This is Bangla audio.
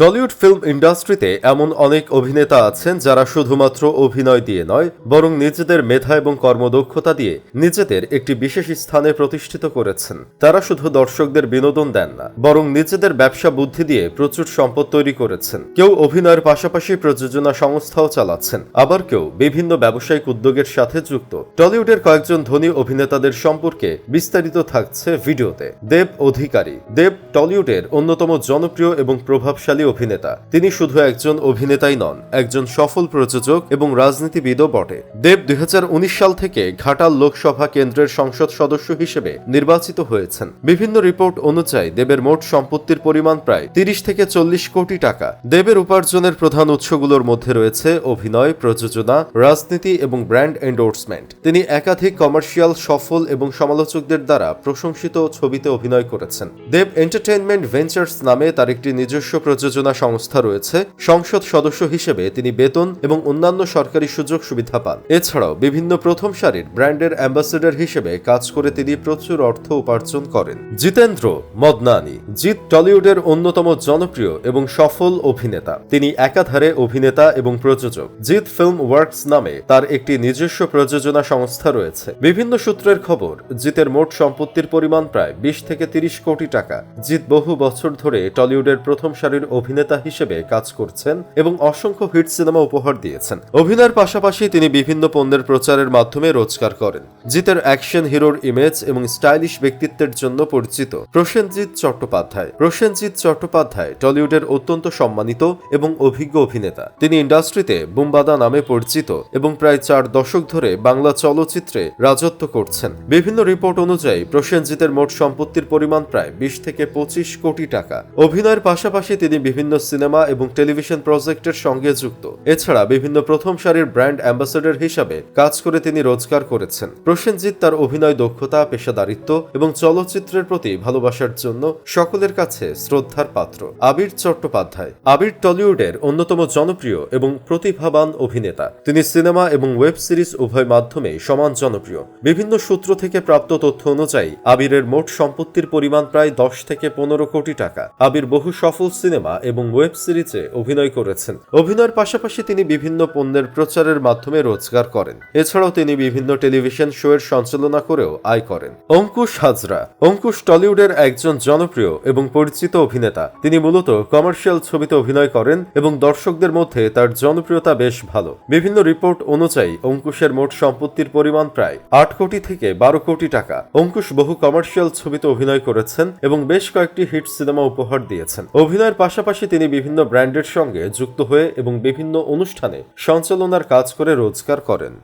টলিউড ফিল্ম ইন্ডাস্ট্রিতে এমন অনেক অভিনেতা আছেন যারা শুধুমাত্র অভিনয় দিয়ে নয়, বরং নিজেদের মেধা এবং কর্মদক্ষতা দিয়ে নিজেদের একটি বিশেষ স্থানে প্রতিষ্ঠিত করেছেন। তারা শুধু দর্শকদের বিনোদন দেন না, বরং নিজেদের ব্যবসা বুদ্ধি দিয়ে প্রচুর সম্পদ তৈরি করেছেন। কেউ অভিনয়ের পাশাপাশি প্রযোজনা সংস্থাও চালাচ্ছেন, আবার কেউ বিভিন্ন ব্যবসায়িক উদ্যোগের সাথে যুক্ত। টলিউডের কয়েকজন ধনী অভিনেতাদের সম্পর্কে বিস্তারিত থাকছে ভিডিওতে। দেব অধিকারী। দেব টলিউডের অন্যতম জনপ্রিয় এবং প্রভাবশালী অভিনেতা। তিনি শুধু একজন অভিনেতাই নন, একজন সফল প্রযোজক এবং রাজনীতিবিদও বটে। দেব দুই সাল থেকে ঘাটাল লোকসভা কেন্দ্রের সংসদ সদস্য হিসেবে নির্বাচিত হয়েছেন। বিভিন্ন রিপোর্ট অনুযায়ী দেবের মোট সম্পত্তির পরিমাণ প্রায় তিরিশ থেকে চল্লিশ কোটি টাকা। দেবের উপার্জনের প্রধান উৎসগুলোর মধ্যে রয়েছে অভিনয়, প্রযোজনা, রাজনীতি এবং ব্র্যান্ড এন্ডোর্সমেন্ট। তিনি একাধিক কমার্শিয়াল, সফল এবং সমালোচকদের দ্বারা প্রশংসিত ছবিতে অভিনয় করেছেন। দেব এন্টারটেইনমেন্ট ভেঞ্চার্স নামে তার একটি নিজস্ব প্রযোজনা সংস্থা রয়েছে, সংসদ সদস্য হিসেবে তিনি বেতন এবং অন্যান্য সরকারি সুযোগ সুবিধা পান। এছাড়াও বিভিন্ন প্রথম সারির ব্র্যান্ডের অ্যাম্বাসেডর হিসেবে কাজ করে তিনি প্রচুর অর্থ উপার্জন করেন। জিতেন্দ্র মদনানি, জিৎ টলিউডের অন্যতম জনপ্রিয় এবং সফল অভিনেতা। তিনি একাধারে অভিনেতা এবং প্রযোজক। জিৎ ফিল্ম ওয়ার্কস নামে তার একটি নিজস্ব প্রযোজনা সংস্থা রয়েছে। বিভিন্ন সূত্রের খবর, জিতের মোট সম্পত্তির পরিমাণ প্রায় বিশ থেকে তিরিশ কোটি টাকা। জিৎ বহু বছর ধরে টলিউডের প্রথম সারির অভিনেতা হিসেবে কাজ করছেন এবং অসংখ্য হিট সিনেমা উপহার দিয়েছেন। অভিনয়ের পাশাপাশি তিনি বিভিন্ন পণ্যের প্রচারের মাধ্যমে রোজগার করেন। জিতের অ্যাকশন হিরোর ইমেজ এবং স্টাইলিশ ব্যক্তিত্বের জন্য পরিচিত প্রসেনজিৎ চট্টোপাধ্যায়। প্রসেনজিৎ চট্টোপাধ্যায় টলিউডের অত্যন্ত সম্মানিত এবং অভিজ্ঞ অভিনেতা। তিনি ইন্ডাস্ট্রিতে বুম্বাদা নামে পরিচিত এবং প্রায় চার দশক ধরে বাংলা চলচ্চিত্রে রাজত্ব করছেন। বিভিন্ন রিপোর্ট অনুযায়ী প্রসেনজিতের মোট সম্পত্তির পরিমাণ প্রায় বিশ থেকে পঁচিশ কোটি টাকা। অভিনয়ের পাশাপাশি তিনি বিভিন্ন সিনেমা এবং টেলিভিশন প্রজেক্টের সঙ্গে যুক্ত। এছাড়া বিভিন্ন প্রথম সারির ব্র্যান্ড অ্যাম্বাসেডর হিসাবে কাজ করে তিনি রোজগার করেছেন। প্রসেনজিৎ তার অভিনয় দক্ষতা, পেশাদারিত্ব এবং চলচ্চিত্রের প্রতি ভালোবাসার জন্য সকলের কাছে শ্রদ্ধার পাত্র। আবির চট্টোপাধ্যায়। আবির টলিউডের অন্যতম জনপ্রিয় এবং প্রতিভাবান অভিনেতা। তিনি সিনেমা এবং ওয়েব সিরিজ উভয় মাধ্যমে সমান জনপ্রিয়। বিভিন্ন সূত্র থেকে প্রাপ্ত তথ্য অনুযায়ী, আবিরের মোট সম্পত্তির পরিমাণ প্রায় দশ থেকে পনেরো কোটি টাকা। আবির বহু সফল সিনেমা এবং ওয়েব সিরিজে অভিনয় করেছেন। অভিনয়ের পাশাপাশি তিনি বিভিন্ন পণ্যের প্রচারের মাধ্যমে রোজগার করেন। এছাড়াও তিনি বিভিন্ন টেলিভিশন শো এর সঞ্চালনা করেও আয় করেন। অঙ্কুশ হাজরা, অঙ্কুশ টলিউডের একজন জনপ্রিয় এবং পরিচিত অভিনেতা। তিনি মূলত কমার্শিয়াল ছবিতে অভিনয় করেন এবং দর্শকদের মধ্যে তার জনপ্রিয়তা বেশ ভালো। বিভিন্ন রিপোর্ট অনুযায়ী অঙ্কুশের মোট সম্পত্তির পরিমাণ প্রায় আট কোটি থেকে বারো কোটি টাকা। অঙ্কুশ বহু কমার্শিয়াল ছবিতে অভিনয় করেছেন এবং বেশ কয়েকটি হিট সিনেমা উপহার দিয়েছেন। অভিনয়ের পাশাপাশি তিনি বিভিন্ন ব্র্যান্ডের সঙ্গে যুক্ত হয়ে এবং বিভিন্ন অনুষ্ঠানে সঞ্চালনার কাজ করে রোজগার করেন।